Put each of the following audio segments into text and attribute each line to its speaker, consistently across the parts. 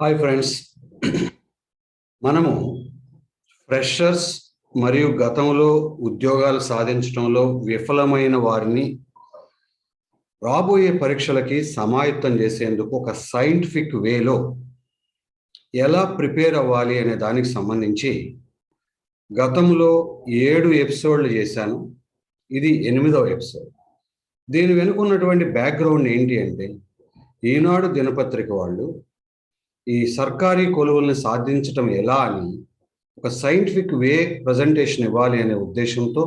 Speaker 1: Hi friends. మనము freshers మరియు గతంలో ఉద్యోగాలు సాధించడంలో విఫలమైన వారిని రాబోయే పరీక్షలకి సమాయత్తం చేసేందుకు ఒక సైంటిఫిక్ వేలో ఎలా ప్రిపేర్ అవ్వాలి అనే దానికి సంబంధించి గతంలో ఏడు ఎపిసోడ్లు చేశాను. ఇది ఎనిమిదవ ఎపిసోడ్. దీని వెనుకున్నటువంటి బ్యాక్గ్రౌండ్ ఏంటి అంటే ఈనాడు దినపత్రిక వాళ్ళు ఈ సర్కారీ కొలువుల్ని సాధించటం ఎలా అని ఒక సైంటిఫిక్ వే ప్రజెంటేషన్ ఇవ్వాలి అనే ఉద్దేశంతో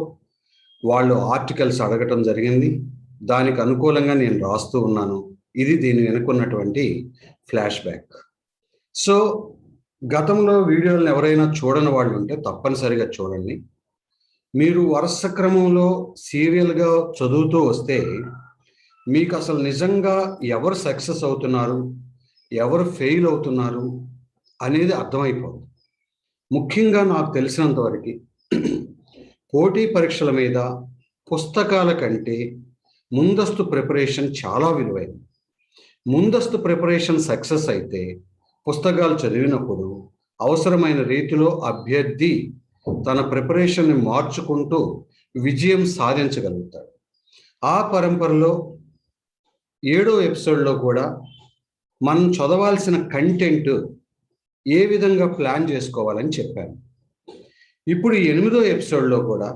Speaker 1: వాళ్ళు ఆర్టికల్స్ అడగటం జరిగింది. దానికి అనుకూలంగా నేను రాస్తూ ఉన్నాను. ఇది దీని వెనుకున్నటువంటి ఫ్లాష్ బ్యాక్. సో గతంలో వీడియోలను ఎవరైనా చూడని వాళ్ళు ఉంటే తప్పనిసరిగా చూడండి. మీరు వరుస క్రమంలో సీరియల్గా చదువుతూ వస్తే మీకు అసలు నిజంగా ఎవరు సక్సెస్ అవుతున్నారు? ఎవరు ఫెయిల్ అవుతున్నారు అనేది అర్థమైపోతుంది ముఖ్యంగా నాకు తెలిసినంతవరకు పోటీ పరీక్షల మీద పుస్తకాల కంటే ముందస్తు ప్రిపరేషన్ చాలా విలువైనది. ముందస్తు ప్రిపరేషన్ సక్సెస్ అయితే పుస్తకాలు చదివినప్పుడు అవసరమైన రీతిలో అభ్యర్థి తన ప్రిపరేషన్ని మార్చుకుంటూ విజయం సాధించగలుగుతాడు. ఆ పరంపరలో ఏడో ఎపిసోడ్లో కూడా మనం చదవాల్సిన కంటెంట్ ఏ విధంగా ప్లాన్ చేసుకోవాలని చెప్పాను. ఇప్పుడు ఎనిమిదో ఎపిసోడ్లో కూడా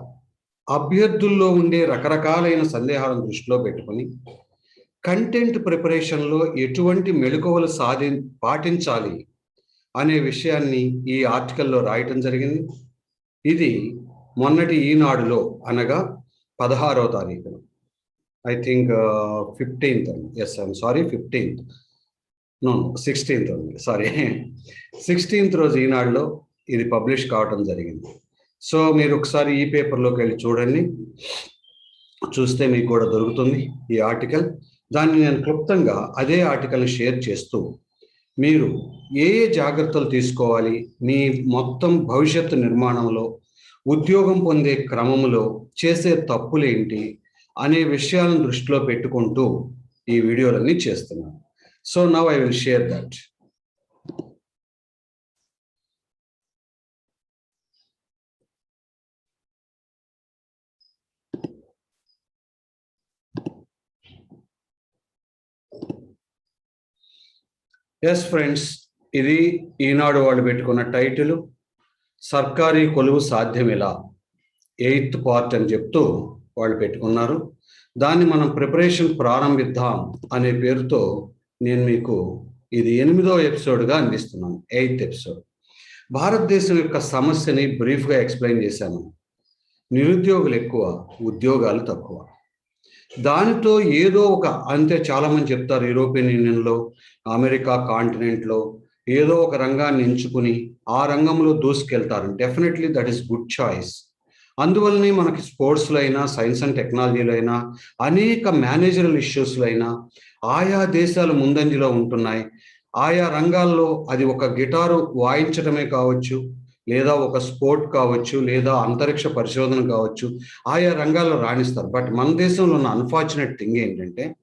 Speaker 1: అభ్యర్థుల్లో ఉండే రకరకాలైన సందేహాలను దృష్టిలో పెట్టుకొని కంటెంట్ ప్రిపరేషన్లో ఎటువంటి మెళుకువలు సాధి పాటించాలి అనే విషయాన్ని ఈ ఆర్టికల్లో రాయటం జరిగింది. ఇది మొన్నటి ఈనాడులో అనగా పదహారవ తారీఖున. I think fifteenth yes I'm sorry fifteenth no sixteenth ఉంది. సారీ సిక్స్టీన్త్ రోజు ఈనాడులో ఇది పబ్లిష్ కావటం జరిగింది. సో మీరు ఒకసారి ఈ పేపర్లోకి వెళ్ళి చూడండి. చూస్తే మీకు కూడా దొరుకుతుంది ఈ ఆర్టికల్ దాన్ని నేను క్లుప్తంగా అదే ఆర్టికల్ని షేర్ చేస్తూ మీరు ఏ ఏ జాగ్రత్తలు తీసుకోవాలి? మీ మొత్తం భవిష్యత్తు నిర్మాణంలో ఉద్యోగం పొందే క్రమంలో చేసే తప్పులేంటి? అనే విషయాలను దృష్టిలో పెట్టుకుంటూ ఈ వీడియోలన్నీ చేస్తున్నాను. So now I will share that yes friends ఇది ఈనాడు వాళ్ళు పెట్టుకున్న టైటిల్ సర్కారీ కొలువు సాధ్యమిలా ఎయిత్ పార్ట్ అని చెప్తూ వాళ్ళు పెట్టుకున్నారు. దాన్ని మనం ప్రిపరేషన్ ప్రారంభిద్దాం అనే పేరుతో నేను మీకు ఇది ఎనిమిదో ఎపిసోడ్గా అందిస్తున్నాను ఎయిత్ ఎపిసోడ్. భారతదేశం యొక్క సమస్యని బ్రీఫ్గా ఎక్స్ప్లెయిన్ చేశాను. నిరుద్యోగులు ఎక్కువ ఉద్యోగాలు తక్కువ. దానితో ఏదో ఒక అంతే చాలామంది చెప్తారు యూరోపియన్ యూనియన్లో అమెరికా కాంటినెంట్లో ఏదో ఒక రంగాన్ని ఎంచుకుని ఆ రంగంలో దూసుకెళ్తారు. Definitely that is good choice. అందువల్లనే మనకి స్పోర్ట్స్లో అయినా సైన్స్ అండ్ టెక్నాలజీలో అయినా అనేక మేనేజరల్ ఇష్యూస్లో అయినా ఆయా దేశాలు ముందంజలో ఉంటున్నాయి. ఆయా రంగాల్లో అది ఒక గిటారు వాయించడమే కావచ్చు లేదా ఒక స్పోర్ట్ కావచ్చు లేదా అంతరిక్ష పరిశోధన కావచ్చు ఆయా రంగాల్లో రాణిస్తారు. బట్ మన దేశంలో ఉన్న అన్ఫార్చునేట్ థింగ్ ఏంటంటే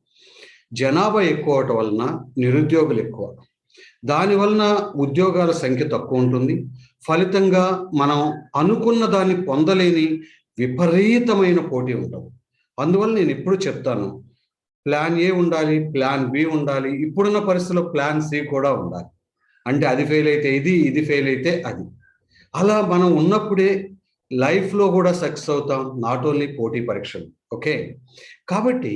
Speaker 1: జనాభా ఎక్కువ అవటం వలన నిరుద్యోగులు ఎక్కువ. దాని వలన ఉద్యోగాల సంఖ్య తక్కువ ఉంటుంది. ఫలితంగా మనం అనుకున్న దాన్ని పొందలేని విపరీతమైన పోటీ ఉండవు. అందువల్ల నేను ఇప్పుడు చెప్తాను ప్లాన్ ఏ ఉండాలి ప్లాన్ బి ఉండాలి ఇప్పుడున్న పరిస్థితుల్లో ప్లాన్ సి కూడా ఉండాలి. అంటే అది ఫెయిల్ అయితే ఇది ఇది ఫెయిల్ అయితే అది. అలా మనం ఉన్నప్పుడే లైఫ్లో కూడా సక్సెస్ అవుతాం నాట్ ఓన్లీ పోటీ పరీక్షలు ఓకే? కాబట్టి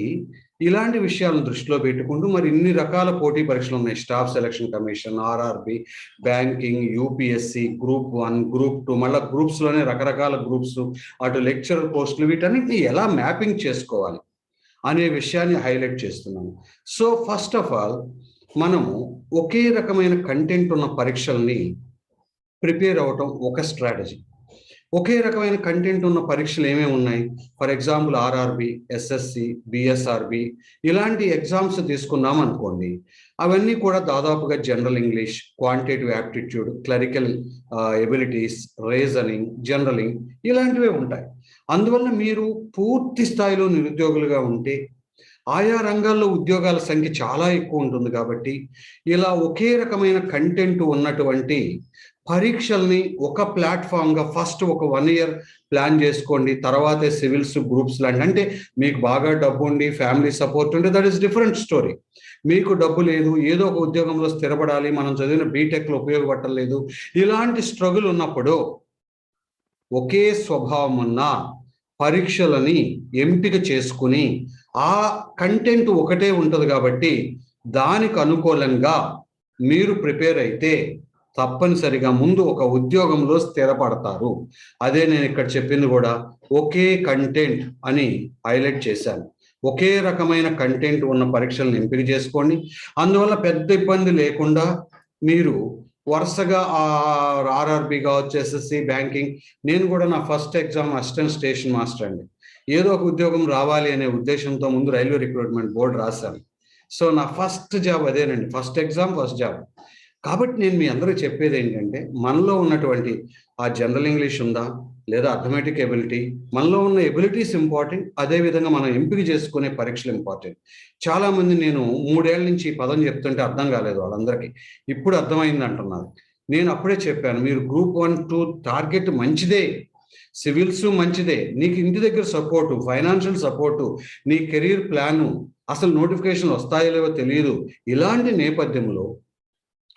Speaker 1: ఇలాంటి విషయాలను దృష్టిలో పెట్టుకుంటూ మరి ఇన్ని రకాల పోటీ పరీక్షలు ఉన్నాయి. Staff selection commission RRB banking UPSC group one group two మళ్ళీ గ్రూప్స్లోనే రకరకాల గ్రూప్స్ అటు లెక్చరర్ పోస్టులు వీటన్నిటిని ఎలా మ్యాపింగ్ చేసుకోవాలి అనే విషయాన్ని హైలైట్ చేస్తున్నాను. సో ఫస్ట్ ఆఫ్ ఆల్ మనము ఒకే రకమైన కంటెంట్ ఉన్న పరీక్షల్ని ప్రిపేర్ అవటం ఒక స్ట్రాటజీ. ఒకే రకమైన కంటెంట్ ఉన్న పరీక్షలు ఏమేమి ఉన్నాయి? For example RRB SSC BSRB ఇలాంటి ఎగ్జామ్స్ తీసుకున్నాం అనుకోండి. అవన్నీ కూడా దాదాపుగా general English quantitative aptitude clerical abilities reasoning జనరలింగ్ ఇలాంటివే ఉంటాయి. అందువల్ల మీరు పూర్తి స్థాయిలో నిరుద్యోగులుగా ఉంటే ఆయా రంగాల్లో ఉద్యోగాల సంఖ్య చాలా ఎక్కువ ఉంటుంది కాబట్టి ఇలా ఒకే రకమైన కంటెంట్ ఉన్నటువంటి పరీక్షల్ని ఒక ప్లాట్ఫామ్గా ఫస్ట్ ఒక వన్ ఇయర్ ప్లాన్ చేసుకోండి తర్వాతే సివిల్స్ గ్రూప్స్ లాంటి అంటే మీకు బాగా డబ్బు ఉండి ఫ్యామిలీ సపోర్ట్ ఉంటే దట్ ఈస్ డిఫరెంట్ స్టోరీ మీకు డబ్బు లేదు ఏదో ఒక ఉద్యోగంలో స్థిరపడాలి మనం చదివిన బీటెక్లో ఉపయోగపడలేదు ఇలాంటి స్ట్రగుల్ ఉన్నప్పుడు ఒకే స్వభావం ఉన్న పరీక్షలని ఎంపిక చేసుకుని ఆ కంటెంట్ ఒకటే ఉంటుంది కాబట్టి దానికి అనుకూలంగా మీరు ప్రిపేర్ అయితే తప్పనిసరిగా ముందు ఒక ఉద్యోగంలో స్థిరపడతారు. అదే నేను ఇక్కడ చెప్పింది కూడా ఒకే కంటెంట్ అని హైలైట్ చేశాను. ఒకే రకమైన కంటెంట్ ఉన్న పరీక్షలను ఎంపిక చేసుకోండి. అందువల్ల పెద్ద ఇబ్బంది లేకుండా మీరు వరుసగా ఆర్ఆర్బి కావచ్చు ఎస్ఎస్సి బ్యాంకింగ్ నేను కూడా నా first exam assistant station master అండి. ఏదో ఒక ఉద్యోగం రావాలి అనే ఉద్దేశంతో ముందు రైల్వే రిక్రూట్మెంట్ బోర్డు రాశాను. సో నా ఫస్ట్ జాబ్ అదేనండి. First exam first job. కాబట్టి నేను మీ అందరూ చెప్పేది ఏంటంటే మనలో ఉన్నటువంటి ఆ జనరల్ ఇంగ్లీష్ ఉందా? లేదా అథమెటిక్ ఎబిలిటీ? మనలో ఉన్న ఎబిలిటీస్ ఇంపార్టెంట్. అదేవిధంగా మనం ఎంపిక చేసుకునే పరీక్షలు ఇంపార్టెంట్. చాలామంది నేను మూడేళ్ళ నుంచి ఈ పదం చెప్తుంటే అర్థం కాలేదు వాళ్ళందరికీ. ఇప్పుడు అర్థమైంది అంటున్నారు. నేను అప్పుడే చెప్పాను మీరు గ్రూప్ వన్ టూ టార్గెట్ మంచిదే. సివిల్స్ మంచిదే. నీకు ఇంటి దగ్గర సపోర్టు ఫైనాన్షియల్ సపోర్టు నీ కెరీర్ ప్లాను అసలు నోటిఫికేషన్ వస్తాయో లేవో తెలియదు ఇలాంటి నేపథ్యంలో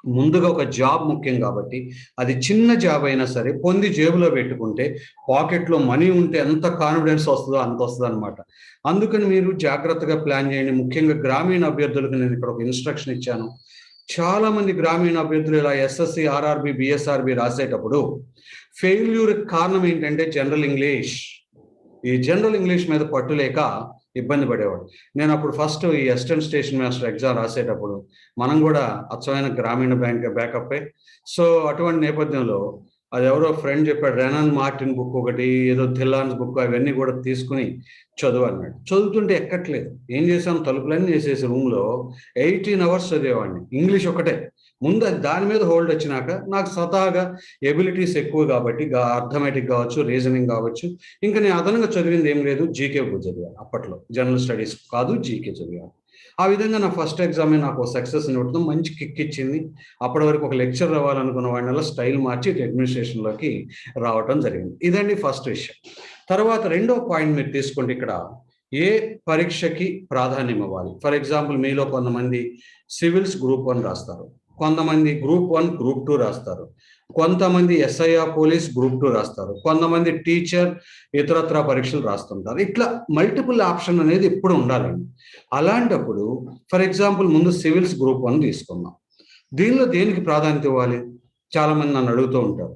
Speaker 1: ముందుగా ఒక జాబ్ ముఖ్యం కాబట్టి అది చిన్న జాబ్ అయినా సరే పొంది జేబులో పెట్టుకుంటే పాకెట్లో మనీ ఉంటే ఎంత కాన్ఫిడెన్స్ వస్తుందో అంత వస్తుంది అనమాట అందుకని మీరు జాగ్రత్తగా ప్లాన్ చేయండి. ముఖ్యంగా గ్రామీణ అభ్యర్థులకు నేను ఇక్కడ ఒక ఇన్స్ట్రక్షన్ ఇచ్చాను. చాలా మంది గ్రామీణ అభ్యర్థులు ఇలా ఎస్ఎస్సి ఆర్ఆర్బి బిఎస్ఆర్బి రాసేటప్పుడు ఫెయిల్యూర్ కారణం ఏంటంటే జనరల్ ఇంగ్లీష్. ఈ జనరల్ ఇంగ్లీష్ మీద పట్టు లేక ఇబ్బంది పడేవాడు. నేను అప్పుడు ఫస్ట్ ఈ అసిస్టెంట్ స్టేషన్ మాస్టర్ ఎగ్జామ్ రాసేటప్పుడు మనం కూడా అచ్చమైన గ్రామీణ బ్యాంక్ బ్యాకప్పే సో అటువంటి నేపథ్యంలో అది ఎవరో ఫ్రెండ్ చెప్పాడు రెనాన్ మార్టిన్ బుక్ ఒకటి ఏదో థిల్లాన్స్ బుక్ అవన్నీ కూడా తీసుకుని చదువు అన్నాడు. చదువుతుంటే ఎక్కట్లేదు. ఏం చేశాను? తలుపులన్నీ చేసేసి రూమ్లో ఎయిటీన్ అవర్స్ చదివేవాడిని. ఇంగ్లీష్ ఒకటే. ముందు దాని మీద హోల్డ్ వచ్చినాక నాకు స్వతహాగా ఎబిలిటీస్ ఎక్కువ కాబట్టి అర్థమెటిక్ కావచ్చు రీజనింగ్ కావచ్చు. ఇంకా నేను అదనంగా చదివింది ఏం లేదు జీకే చదివాను అప్పట్లో. జనరల్ స్టడీస్ కాదు జీకే చదివాను. ఆ విధంగా నా ఫస్ట్ ఎగ్జామే నాకు సక్సెస్ ఇవ్వడం మంచి కిక్ ఇచ్చింది. అప్పటి వరకు ఒక లెక్చర్ రావాలనుకున్న వాడిని స్టైల్ మార్చి అడ్మినిస్ట్రేషన్లోకి రావటం జరిగింది. ఇదండి ఫస్ట్ విషయం. తర్వాత రెండో పాయింట్ మీరు తీసుకుంటే ఇక్కడ ఏ పరీక్షకి ప్రాధాన్యం ఇవ్వాలి? ఫర్ ఎగ్జాంపుల్ మీలో కొంతమంది సివిల్స్ గ్రూప్ వన్ రాస్తారు. కొంతమంది గ్రూప్ వన్ గ్రూప్ టూ రాస్తారు. కొంతమంది ఎస్ఐఆర్ పోలీస్ గ్రూప్ టూ రాస్తారు. కొంతమంది టీచర్ ఇతరత్ర పరీక్షలు రాస్తుంటారు. ఇట్లా మల్టిపుల్ ఆప్షన్ అనేది ఎప్పుడు ఉండాలండి అలాంటప్పుడు ఫర్ ఎగ్జాంపుల్ ముందు సివిల్స్ గ్రూప్ వన్ తీసుకుందాం. దీనిలో దేనికి ప్రాధాన్యత ఇవ్వాలి? చాలామంది నన్ను అడుగుతూ ఉంటారు.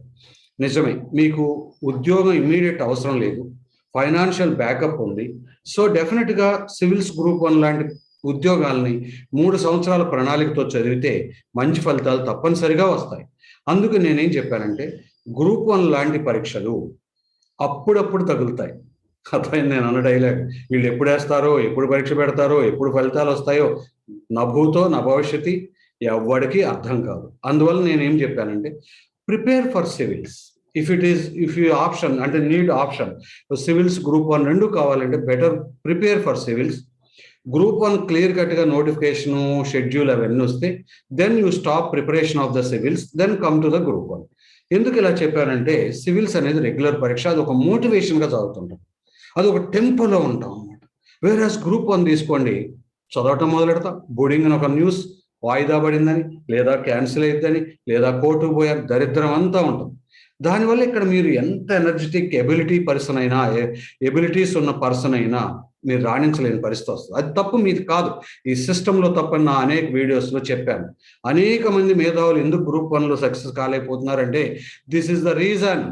Speaker 1: నిజమే మీకు ఉద్యోగం ఇమ్మీడియట్ అవసరం లేదు. ఫైనాన్షియల్ బ్యాకప్ ఉంది. సో డెఫినెట్గా సివిల్స్ గ్రూప్ వన్ లాంటి ఉద్యోగాల్ని మూడు సంవత్సరాల ప్రణాళికతో చదివితే మంచి ఫలితాలు తప్పనిసరిగా వస్తాయి. అందుకు నేనేం చెప్పానంటే గ్రూప్ వన్ లాంటి పరీక్షలు అప్పుడప్పుడు తగులుతాయి. అర్థమైంది నేను అన్న డైలాగ్ వీళ్ళు ఎప్పుడు వేస్తారో ఎప్పుడు పరీక్ష పెడతారో ఎప్పుడు ఫలితాలు వస్తాయో నభూతో నా భవిష్యత్తు ఎవ్వడికి అర్థం కాదు. అందువల్ల నేనేం చెప్పానంటే prepare for civils. If it is if you option అంటే need option civils group one రెండు కావాలంటే better prepare for civils group one clear కట్గా నోటిఫికేషన్ షెడ్యూల్ అవన్నీ వస్తే then you stop preparation of the civils then come to the group one ఎందుకు ఇలా చెప్పానంటే civils అనేది రెగ్యులర్ పరీక్ష అది ఒక మోటివేషన్గా చదువుతుంటాం. అది ఒక టెంపోలో ఉంటాం అనమాట వేరే గ్రూప్ వన్ తీసుకోండి చదవటం మొదలెడతాం బోర్డింగ్ అని ఒక న్యూస్ వాయిదా పడిందని లేదా క్యాన్సిల్ అయిద్దని లేదా కోర్టుకు పోయారు దరిద్రం అంతా ఉంటుంది. దానివల్ల ఇక్కడ మీరు ఎంత ఎనర్జెటిక్ ఎబిలిటీ పర్సన్ అయినా ఎబిలిటీస్ ఉన్న పర్సన్ అయినా మీరు రాణించలేని పరిస్థితి వస్తుంది. అది తప్పు మీది కాదు. ఈ సిస్టంలో తప్పని నా అనేక వీడియోస్లో చెప్పాను. అనేక మంది మేధావులు ఎందుకు గ్రూప్ వన్లో సక్సెస్ కాలేకపోతున్నారంటే దిస్ ఇస్ ద రీజన్.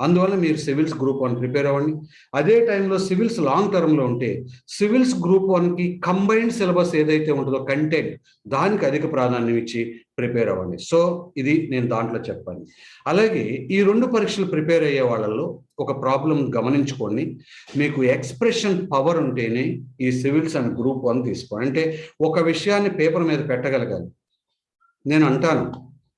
Speaker 1: అందువల్ల మీరు సివిల్స్ గ్రూప్ వన్ ప్రిపేర్ అవ్వండి. అదే టైంలో సివిల్స్ లాంగ్ టర్మ్లో ఉంటే సివిల్స్ గ్రూప్ వన్కి కంబైన్డ్ సిలబస్ ఏదైతే ఉంటుందో కంటెంట్ దానికి అధిక ప్రాధాన్యం ఇచ్చి ప్రిపేర్ అవ్వండి. సో ఇది నేను దాంట్లో చెప్పాను. అలాగే ఈ రెండు పరీక్షలు ప్రిపేర్ అయ్యే వాళ్ళల్లో ఒక ప్రాబ్లం గమనించుకోండి. మీకు ఎక్స్ప్రెషన్ పవర్ ఉంటేనే ఈ సివిల్స్ అండ్ గ్రూప్ వన్ తీసుకోండి అంటే ఒక విషయాన్ని పేపర్ మీద పెట్టగలగాలి. నేను అంటాను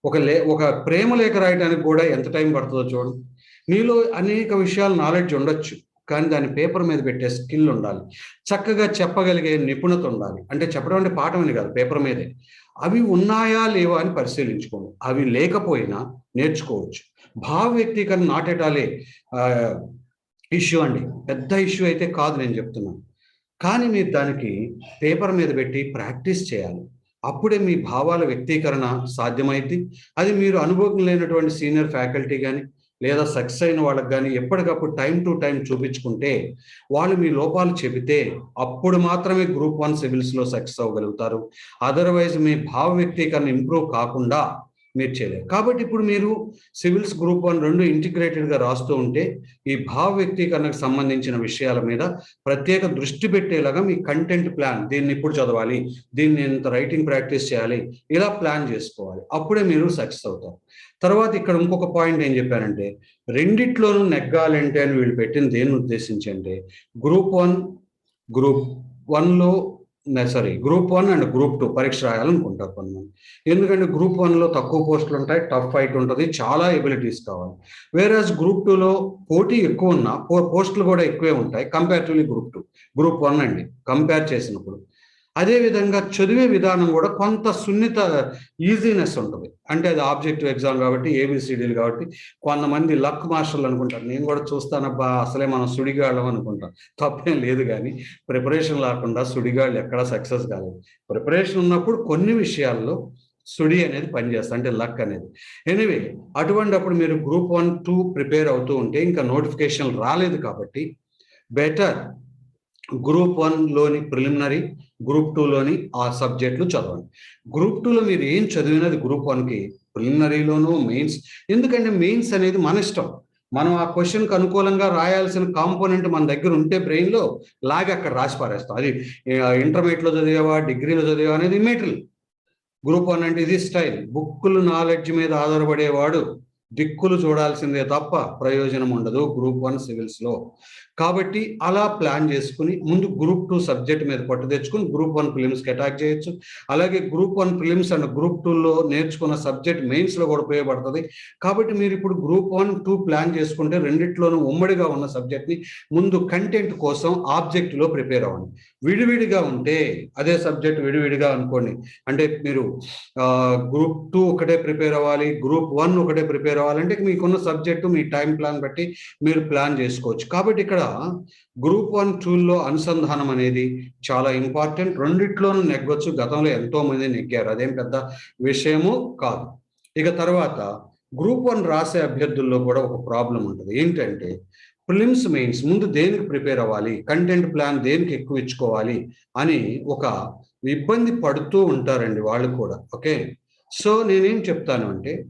Speaker 1: ఒక లే ఒక ప్రేమ లేఖ రాయడానికి కూడా ఎంత టైం పడుతుందో చూడండి మీలో అనేక విషయాలు నాలెడ్జ్ ఉండొచ్చు కానీ దాన్ని పేపర్ మీద పెట్టే స్కిల్ ఉండాలి. చక్కగా చెప్పగలిగే నిపుణత ఉండాలి. అంటే చెప్పడం అంటే పాఠం అని కాదు పేపర్ మీదే. అవి ఉన్నాయా లేవా అని పరిశీలించుకోండి. అవి లేకపోయినా నేర్చుకోవచ్చు. భావ వ్యక్తీకరణ నాటేటాలే ఇష్యూ అండి. పెద్ద ఇష్యూ అయితే కాదు నేను చెప్తున్నాను. కానీ మీరు దానికి పేపర్ మీద పెట్టి ప్రాక్టీస్ చేయాలి. అప్పుడే మీ భావాల వ్యక్తీకరణ సాధ్యమైంది అది మీరు అనుభవం లేనటువంటి సీనియర్ ఫ్యాకల్టీ కానీ లేదా సక్సెస్ అయిన వాళ్ళకి కానీ ఎప్పటికప్పుడు టైం టు టైం చూపించుకుంటే వాళ్ళు మీ లోపాలు చెబితే అప్పుడు మాత్రమే గ్రూప్ వన్ సివిల్స్లో సక్సెస్ అవ్వగలుగుతారు. అదర్వైజ్ మీ భావ వ్యక్తీకరణ ఇంప్రూవ్ కాకుండా మీరు చేయలేరు. కాబట్టి ఇప్పుడు మీరు సివిల్స్ గ్రూప్ వన్ రెండు ఇంటిగ్రేటెడ్గా రాస్తూ ఉంటే ఈ భావ వ్యక్తీకరణకు సంబంధించిన విషయాల మీద ప్రత్యేక దృష్టి పెట్టేలాగా మీ కంటెంట్ ప్లాన్ దీన్ని ఇప్పుడు చదవాలి దీన్ని ఇంత రైటింగ్ ప్రాక్టీస్ చేయాలి ఇలా ప్లాన్ చేసుకోవాలి. అప్పుడే మీరు సక్సెస్ అవుతారు. తర్వాత ఇక్కడ ఇంకొక పాయింట్ ఏం చెప్పానంటే రెండిట్లోనూ నెగ్గాలంటే అని వీళ్ళు పెట్టిన దేన్ని ఉద్దేశించి అంటే గ్రూప్ వన్ గ్రూప్ వన్లో sorry group one and group two పరీక్ష రాయాలనుకుంటారు కొంతమంది. ఎందుకంటే గ్రూప్ వన్లో తక్కువ పోస్టులు ఉంటాయి టఫ్ ఫైట్ ఉంటుంది చాలా ఎబిలిటీస్ కావాలి. వేరేస్ గ్రూప్ టూలో పోటీ ఎక్కువ ఉన్నా పోస్టులు కూడా ఎక్కువే ఉంటాయి comparatively group two group one అండి కంపేర్ చేసినప్పుడు. అదేవిధంగా చదివే విధానం కూడా కొంత సున్నిత ఈజీనెస్ ఉంటుంది. అంటే అది ఆబ్జెక్టివ్ ఎగ్జామ్ కాబట్టి ఏబిసిడీలు కాబట్టి కొంతమంది లక్ మాస్టర్లు అనుకుంటారు. నేను కూడా చూస్తానబ్బా అసలే మనం సుడిగాళ్ళం అనుకుంటాం. తప్పేం లేదు కానీ ప్రిపరేషన్ లేకుండా సుడిగాళ్ళు ఎక్కడా సక్సెస్ కాలేదు. ప్రిపరేషన్ ఉన్నప్పుడు కొన్ని విషయాల్లో సుడి అనేది పనిచేస్తుంది అంటే లక్ అనేది. ఎనివే అటువంటిప్పుడు మీరు గ్రూప్ వన్ టూ ప్రిపేర్ అవుతూ ఉంటే ఇంకా నోటిఫికేషన్ రాలేదు కాబట్టి బెటర్ గ్రూప్ వన్లోని ప్రిలిమినరీ గ్రూప్ టూలోని ఆ సబ్జెక్టులు చదవండి. గ్రూప్ టూలో మీరు ఏం చదివినది గ్రూప్ వన్కి ప్రిలిమినరీలోను మెయిన్స్ ఎందుకంటే మెయిన్స్ అనేది మన ఇష్టం. మనం ఆ క్వశ్చన్కి అనుకూలంగా రాయాల్సిన కాంపోనెంట్ మన దగ్గర ఉంటే బ్రెయిన్లో లాగి అక్కడ రాసి పారేస్తాం. అది ఇంటర్మీడియట్లో చదివావా డిగ్రీలో చదివా అనేది మెటీరియల్ గ్రూప్ వన్ అంటే ఇది స్టైల్ బుక్కులు నాలెడ్జ్ మీద ఆధారపడేవాడు దిక్కులు చూడాల్సిందే తప్ప ప్రయోజనం ఉండదు గ్రూప్ వన్ సివిల్స్లో కాబట్టి అలా ప్లాన్ చేసుకుని ముందు గ్రూప్ టూ సబ్జెక్ట్ మీద పట్టు తెచ్చుకుని గ్రూప్ వన్ ఫిలిమ్స్కి అటాక్ చేయొచ్చు. అలాగే group one prelims and group టూలో నేర్చుకున్న సబ్జెక్ట్ మెయిన్స్లో కూడా ఉపయోగపడుతుంది. కాబట్టి మీరు ఇప్పుడు గ్రూప్ వన్ టూ ప్లాన్ చేసుకుంటే రెండిట్లోనూ ఉమ్మడిగా ఉన్న సబ్జెక్ట్ని ముందు కంటెంట్ కోసం ఆబ్జెక్ట్లో ప్రిపేర్ అవ్వండి. విడివిడిగా ఉంటే అదే సబ్జెక్ట్ విడివిడిగా అనుకోండి. అంటే మీరు గ్రూప్ టూ ఒకటే ప్రిపేర్ అవ్వాలి గ్రూప్ వన్ ఒకటే ప్రిపేర్ అవ్వాలంటే మీకున్న సబ్జెక్టు మీ టైం ప్లాన్ బట్టి మీరు ప్లాన్ చేసుకోవచ్చు. కాబట్టి ఇక్కడ గ్రూప్ వన్ టూల్లో అనుసంధానం అనేది చాలా ఇంపార్టెంట్ రెండిట్లోనూ నెగ్గొచ్చు. గతంలో ఎంతో మంది నెగ్గారు. అదేం పెద్ద విషయము కాదు. ఇక తర్వాత గ్రూప్ వన్ రాసే అభ్యర్థుల్లో కూడా ఒక ప్రాబ్లం ఉంటుంది. ఏంటంటే ప్రిలిమ్స్ మెయిన్స్ ముందు దేనికి ప్రిపేర్ అవ్వాలి? కంటెంట్ ప్లాన్ దేనికి ఎక్కువ ఇచ్చుకోవాలి? అని ఒక ఇబ్బంది పడుతూ ఉంటారండి వాళ్ళు కూడా. ఓకే? సో నేనేం చెప్తాను అంటే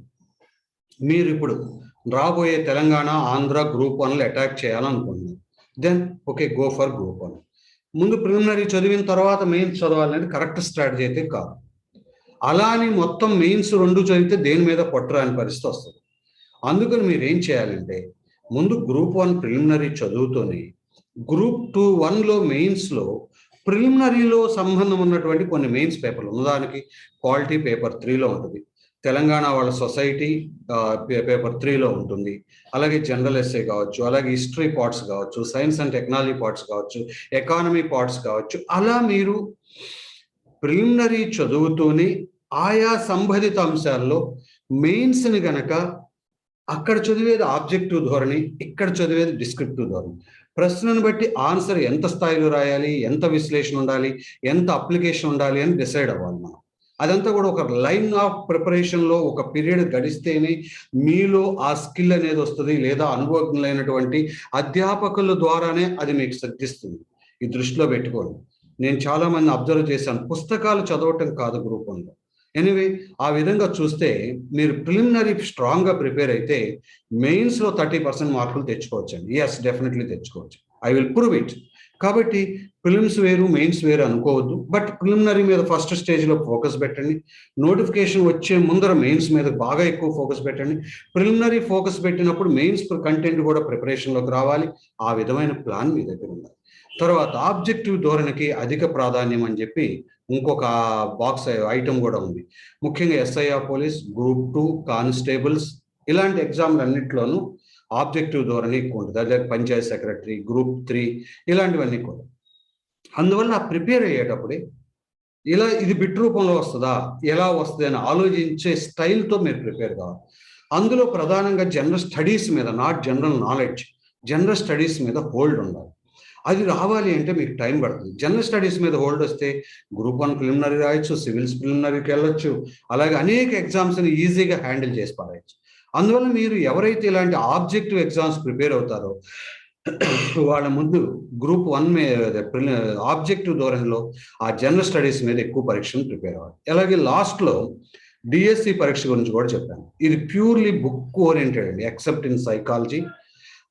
Speaker 1: మీరు ఇప్పుడు రాబోయే తెలంగాణ ఆంధ్ర గ్రూప్ వన్లు అటాక్ చేయాలనుకుంటున్నారు. Then okay go for group one ముందు ప్రిలిమినరీ చదివిన తర్వాత మెయిన్స్ చదవాలనేది కరెక్ట్ స్ట్రాటజీ అయితే కాదు. అలా అని మొత్తం మెయిన్స్ రెండు చదివితే దేని మీద పట్టురాని పరిస్థితి వస్తుంది. అందుకని మీరు ఏం చేయాలంటే ముందు గ్రూప్ వన్ ప్రిలిమినరీ చదువుతూనే గ్రూప్ టూ వన్లో మెయిన్స్లో ప్రిలిమినరీలో సంబంధం ఉన్నటువంటి కొన్ని మెయిన్స్ పేపర్లు ఉన్నదానికి క్వాలిటీ పేపర్ త్రీలో ఉంటుంది. తెలంగాణ వాళ్ళ సొసైటీ పేపర్ త్రీలో ఉంటుంది. అలాగే జనరల్ ఎస్ఏ కావచ్చు అలాగే హిస్టరీ పార్ట్స్ కావచ్చు సైన్స్ అండ్ టెక్నాలజీ పార్ట్స్ కావచ్చు ఎకానమీ పార్ట్స్ కావచ్చు అలా మీరు ప్రిలిమినరీ చదువుతూనే ఆయా సంబంధిత అంశాల్లో మెయిన్స్ని గనక అక్కడ చదివేది ఆబ్జెక్టివ్ ధోరణి ఇక్కడ చదివేది డిస్క్రిప్టివ్ ధోరణి. ప్రశ్నను బట్టి ఆన్సర్ ఎంత స్థాయిలో రాయాలి ఎంత విశ్లేషణ ఉండాలి ఎంత అప్లికేషన్ ఉండాలి అని డిసైడ్ అవ్వాలి మనం. అదంతా కూడా ఒక లైన్ ఆఫ్ ప్రిపరేషన్లో ఒక పీరియడ్ గడిస్తేనే మీలో ఆ స్కిల్ అనేది వస్తుంది లేదా అనుభవజ్ఞులైనటువంటి అధ్యాపకుల ద్వారానే అది మీకు సిద్ధిస్తుంది. ఈ దృష్టిలో పెట్టుకోండి. నేను చాలా మంది అబ్జర్వ్ చేశాను. పుస్తకాలు చదవటం కాదు గ్రూపంలో ఎనివే ఆ విధంగా చూస్తే మీరు ప్రిలిమినరీ స్ట్రాంగ్గా ప్రిపేర్ అయితే మెయిన్స్లో థర్టీ పర్సెంట్ మార్కులు తెచ్చుకోవచ్చండి. ఎస్ డెఫినెట్లీ తెచ్చుకోవచ్చు. I will prove it. కాబట్టి ఫిలిమ్స్ వేరు మెయిన్స్ వేరు అనుకోవద్దు. బట్ ప్రిలిమినరీ మీద ఫస్ట్ స్టేజ్లో ఫోకస్ పెట్టండి. నోటిఫికేషన్ వచ్చే ముందర మెయిన్స్ మీద బాగా ఎక్కువ ఫోకస్ పెట్టండి. ప్రిలిమినరీ ఫోకస్ పెట్టినప్పుడు మెయిన్స్ కంటెంట్ కూడా ప్రిపరేషన్లోకి రావాలి. ఆ విధమైన ప్లాన్ మీ దగ్గర ఉండాలి. తర్వాత ఆబ్జెక్టివ్ ధోరణికి అధిక ప్రాధాన్యం అని చెప్పి ఇంకొక బాక్స్ ఐటమ్ కూడా ఉంది. ముఖ్యంగా SIR police group two constables ఇలాంటి ఎగ్జామ్లు అన్నింటిలోనూ ఆబ్జెక్టివ్ ధోరణి ఎక్కువ ఉంటుంది. అదే పంచాయత్ సెక్రటరీ గ్రూప్ త్రీ ఇలాంటివన్నీ కూడా. అందువల్ల ప్రిపేర్ అయ్యేటప్పుడే ఇలా ఇది బిట్ రూపంలో వస్తుందా ఎలా వస్తుంది అని ఆలోచించే స్టైల్తో మీరు ప్రిపేర్ కావాలి. అందులో ప్రధానంగా జనరల్ స్టడీస్ మీద not general knowledge general studies మీద హోల్డ్ ఉండాలి. అది రావాలి అంటే మీకు టైం పడుతుంది. జనరల్ స్టడీస్ మీద హోల్డ్ వస్తే గ్రూప్ వన్ ప్రిలిమినరీ రాయొచ్చు సివిల్స్ ప్రిలిమినరీకి వెళ్ళొచ్చు అలాగే అనేక ఎగ్జామ్స్ని ఈజీగా హ్యాండిల్ చేసి పారేయచ్చు. అందువల్ల మీరు ఎవరైతే ఇలాంటి ఆబ్జెక్టివ్ ఎగ్జామ్స్ ప్రిపేర్ అవుతారో వాళ్ళ ముందు గ్రూప్ వన్ మీద ఆబ్జెక్టివ్ ధోరణిలో ఆ జనరల్ స్టడీస్ మీద ఎక్కువ పరీక్షను ప్రిపేర్ అవ్వాలి. అలాగే లాస్ట్లో డిఎస్సి పరీక్ష గురించి కూడా చెప్పాను. ఇది ప్యూర్లీ బుక్ ఓరియంటెడ్ అండి. Except in psychology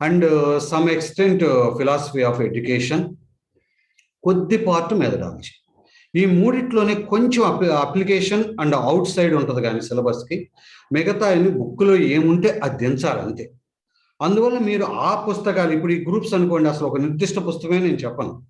Speaker 1: and some extent philosophy of education కొద్ది పార్ట్ మెథడాలజీ ఈ మూడిట్లోనే కొంచెం అప్లికేషన్ అండ్ అవుట్ సైడ్ ఉంటుంది కానీ సిలబస్కి మిగతా అన్ని బుక్లో ఏముంటే అది దించాలి అంతే. అందువల్ల మీరు ఆ పుస్తకాలు ఇప్పుడు ఈ గ్రూప్స్ అనుకోండి అసలు ఒక నిర్దిష్ట పుస్తకమే నేను చెప్పను.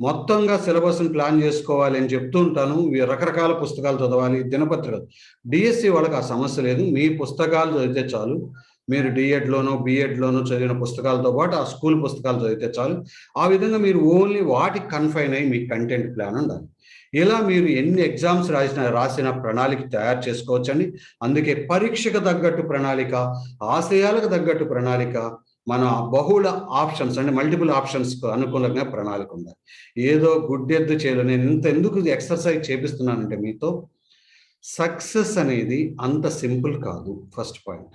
Speaker 1: మొత్తంగా సిలబస్ని ప్లాన్ చేసుకోవాలి అని చెప్తూ ఉంటాను. రకరకాల పుస్తకాలు చదవాలి దినపత్రికలు డిఎస్సి వాళ్ళకి ఆ సమస్య లేదు. మీ పుస్తకాలు చదివితే చాలు. మీరు డిఎడ్లోనో బిఎడ్లోనో చదివిన పుస్తకాలతో పాటు ఆ స్కూల్ పుస్తకాలు చదివితే చాలు. ఆ విధంగా మీరు ఓన్లీ వాటికి కన్ఫైన్ అయ్యి మీ కంటెంట్ ప్లాన్ ఉండాలి. ఇలా మీరు ఎన్ని ఎగ్జామ్స్ రాసిన రాసిన ప్రణాళిక తయారు చేసుకోవచ్చండి. అందుకే పరీక్షకు తగ్గట్టు ప్రణాళిక ఆశయాలకు తగ్గట్టు ప్రణాళిక మన బహుళ ఆప్షన్స్ అంటే మల్టిపుల్ ఆప్షన్స్ అనుకూలంగా ప్రణాళిక ఉండాలి. ఏదో గుడ్డెద్దు చేయలేదు నేను ఇంత ఎందుకు ఎక్సర్సైజ్ చేపిస్తున్నానంటే మీతో సక్సెస్ అనేది అంత సింపుల్ కాదు ఫస్ట్ పాయింట్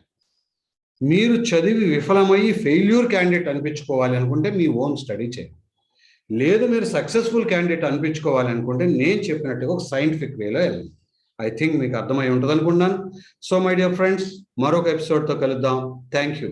Speaker 1: మీరు చదివి విఫలమయ్యి ఫెయిల్యూర్ క్యాండిడేట్ అనిపించుకోవాలి అనుకుంటే మీ ఓన్ స్టడీ చేయండి. లేదు మీరు సక్సెస్ఫుల్ క్యాండిడేట్ అనిపించుకోవాలి అనుకుంటే నేను చెప్పినట్టుగా ఒక సైంటిఫిక్ వేలో వెళ్ళండి. ఐ థింక్ మీకు అర్థమై ఉంటుంది అనుకుంటున్నాను సో మై డియర్ ఫ్రెండ్స్ మరొక ఎపిసోడ్తో కలుద్దాం. Thank you